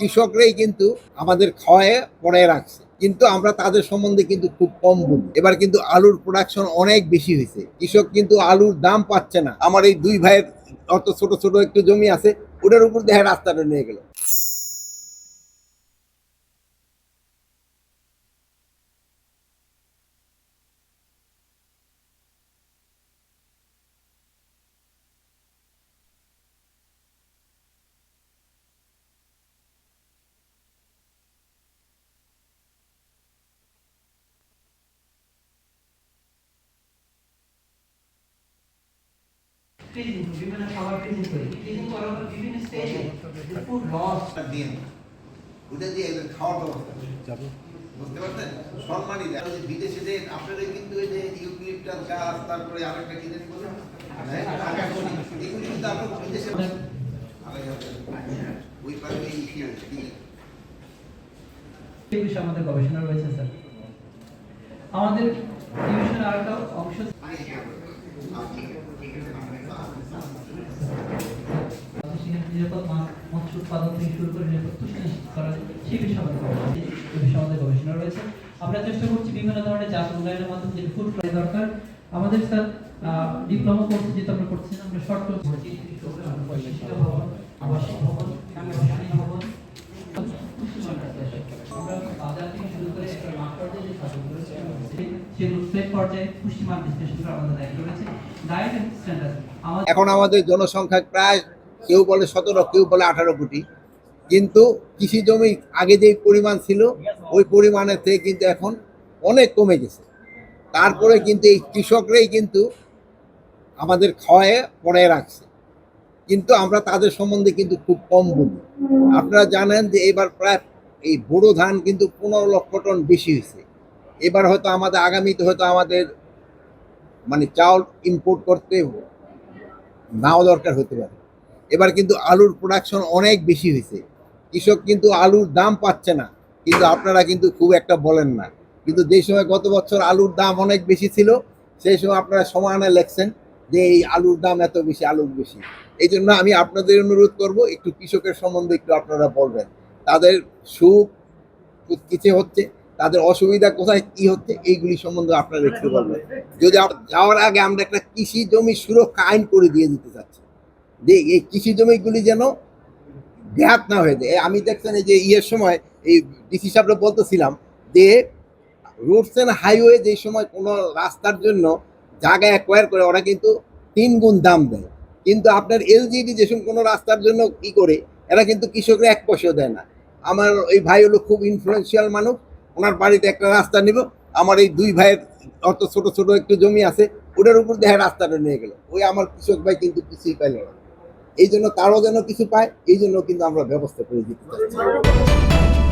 কৃষকরাই কিন্তু আমাদের খাওয়ায় পড়ে রাখছে। কিন্তু আমরা তাদের সম্বন্ধে কিন্তু খুব কম বলি। এবার কিন্তু আলুর প্রোডাকশন অনেক বেশি হয়েছে। কৃষক কিন্তু আলুর দাম পাচ্ছে না। আমার এই দুই ভাইয়ের অত ছোট ছোট একটু জমি আছে, ওটার উপর দেখে রাস্তাটা নিয়ে গেল। ফ্রিজিং বিভিন্ন খাবার ফ্রিজিং করি। ফ্রিজিং করার পর বিভিন্ন স্টেজে ফুড লস দিন ওটা দিয়ে এদের খাওয়ার ব্যবস্থা বুঝতে পারছেন? সম্মানই দেয়। বিদেশে যে আপনাদের কিন্তু ওই যে ইউক্লিপটাস গাছ তারপরে আরেকটা কি জানি বলে? হ্যাঁ, এগুলি কিন্তু আপনার বিদেশে ওই পারে এই এই বিষয়ে আমাদের গবেষণা রয়েছে স্যার। আমাদের আরেকটা অংশ উৎপাদন থেকে শুরু করে নিরাপদ তুষ্টি নিশ্চিত করা সেই বিষয়ে আমাদের গবেষণা রয়েছে। আমরা চেষ্টা করছি বিভিন্ন ধরনের জাত উন্নয়নের মাধ্যমে যে ফুড ফ্রাই দরকার। আমাদের স্যার ডিপ্লোমা কোর্স যেটা আমরা করছি। আমরা শর্ট কোর্স করছি এখন আমাদের জনসংখ্যা প্রায় কেউ বলে সতেরো, কেউ বলে আঠারো কোটি। কিন্তু কৃষি জমি আগে যেই পরিমাণ ছিল, ওই পরিমাণের থেকে কিন্তু এখন অনেক কমে গেছে। তারপরে কিন্তু এই কৃষকরাই কিন্তু আমাদের খাওয়ায় পড়ে রাখছে। কিন্তু আমরা তাদের সম্বন্ধে কিন্তু খুব কম বলি। আপনারা জানেন যে এবার প্রায় এই বোরো ধান কিন্তু পনেরো লক্ষ টন বেশি হয়েছে। এবার হয়তো আমাদের, আগামীতে হয়তো আমাদের মানে চাউল ইম্পোর্ট করতে নাও দরকার হতে পারে। এবার কিন্তু আলুর প্রোডাকশন অনেক বেশি হয়েছে। কৃষক কিন্তু আলুর দাম পাচ্ছে না। কিন্তু আপনারা কিন্তু খুব একটা বলেন না। কিন্তু যেই সময় গত বছর আলুর দাম অনেক বেশি ছিল, সেই সময় আপনারা সমানে লেখছেন যে এই আলুর দাম এত বেশি, আলুর বেশি। এই জন্য আমি আপনাদের অনুরোধ করব, একটু কৃষকের সম্বন্ধে একটু আপনারা বলবেন। তাদের সুখ কিছু হচ্ছে? তাদের অসুবিধা কোথায়, কি হচ্ছে? এইগুলি সম্বন্ধে আপনারা একটু বলবেন। যদি যাওয়ার আগে আমরা একটা কৃষি জমি সুরক্ষা আইন করে দিয়ে দিতে চাচ্ছি। এই কৃষি জমিগুলি যেন ব্যাহাত না হয়ে যায়। আমি দেখছেন এই যে ইয়ের সময় এই ডিসি সাহেবরা বলতেছিলাম যে রোডস অ্যান্ড হাইওয়ে যে সময় কোনো রাস্তার জন্য জায়গা অ্যাকোয়ার করে, ওরা কিন্তু তিন গুণ দাম দেয়। কিন্তু আপনার এলজিডি যে সময় কোনো রাস্তার জন্য কি করে, এরা কিন্তু কৃষকরা এক পয়সাও দেয় না। আমার এই ভাই হলো খুব ইনফ্লুয়েন্সিয়াল মানুষ, ওনার বাড়িতে একটা রাস্তা নিব, আমার এই দুই ভাইয়ের অত ছোট ছোট একটু জমি আছে, ওটার উপর দেখে রাস্তাটা নিয়ে গেল। ওই আমার কৃষক ভাই কিন্তু কিছুই পাইল না। এই জন্য তারও যেন কিছু পায় এই জন্য কিন্তু আমরা ব্যবস্থা করে দিতে চাচ্ছি